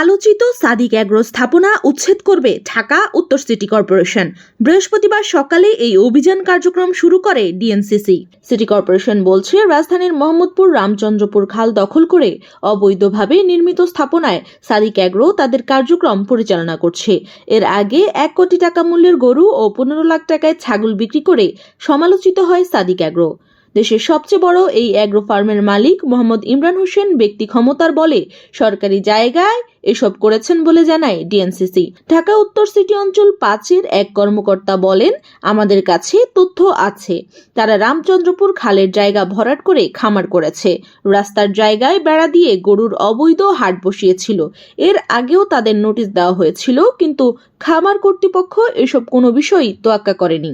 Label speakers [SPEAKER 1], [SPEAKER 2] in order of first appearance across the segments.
[SPEAKER 1] আলোচিত সাদিক অ্যাগ্রো স্থাপনা উচ্ছেদ করবে ঢাকা উত্তর সিটি কর্পোরেশন। বৃহস্পতিবার সকালে এই অভিযান কার্যক্রম শুরু করে ডিএনসিসি। সিটি কর্পোরেশন বলছে, রাজধানীর মোহাম্মদপুর, রামচন্দ্রপুর খাল দখল করে অবৈধভাবে নির্মিত স্থাপনায় সাদিক অ্যাগ্রো তাদের কার্যক্রম পরিচালনা করছে। এর আগে এক কোটি টাকা মূল্যের গরু ও পনেরো লাখ টাকায় ছাগল বিক্রি করে সমালোচিত হয় সাদিক অ্যাগ্রো। দেশের সবচেয়ে বড় এই অ্যাগ্রো ফার্মের মালিক মোহাম্মদ ইমরান হোসেন ব্যক্তি ক্ষমতার বলে সরকারি জায়গায় এসব করেছেন বলে জানায় ডিএনসিসি ঢাকা উত্তর সিটি অঞ্চল পাঁচের এক কর্মকর্তা বলেন, আমাদের কাছে তথ্য আছে। তারা রামচন্দ্রপুর খালের জায়গা ভরাট করে খামার করেছে। রাস্তার জায়গায় বেড়া দিয়ে গরুর অবৈধ হাট বসিয়েছিল। এর আগেও তাদের নোটিশ দেওয়া হয়েছিল, কিন্তু খামার কর্তৃপক্ষ এসব কোনো বিষয়ই তোয়াক্কা করেনি।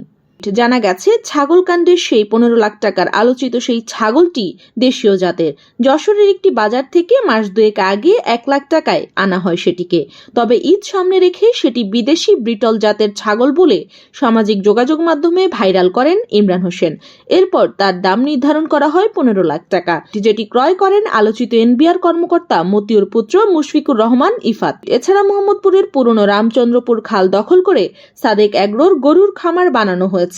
[SPEAKER 1] জানা গেছে ছাগল কাণ্ডের সেই পনেরো লাখ টাকার আলোচিত সেই ছাগলটি দেশীয় জাতের। যশোরের একটি বাজার থেকে মাস দুয়েক আগে এক লাখ টাকায় আনা হয় সেটিকে। তবে ঈদ সামনে রেখে সেটি বিদেশি ব্রিটল জাতের ছাগল বলে সামাজিক যোগাযোগ মাধ্যমে ভাইরাল করেন ইমরান হোসেন। এরপর তার দাম নির্ধারণ করা হয় পনেরো লাখ টাকা। যেটি ক্রয় করেন আলোচিত এনবিআর কর্মকর্তা মতিউর পুত্র মুশফিকুর রহমান ইফাত। এছাড়া মোহাম্মদপুরের পুরনো রামচন্দ্রপুর খাল দখল করে সাদেক এগ্রোর গরুর খামার বানানো হয়েছে।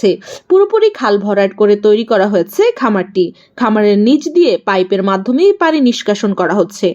[SPEAKER 1] পুরোপুরি খাল ভরাট করে তৈরি করা হয়েছে খামারটি। খামারের নিচ দিয়ে পাইপের মাধ্যমেই পানি নিষ্কাশন করা হচ্ছে।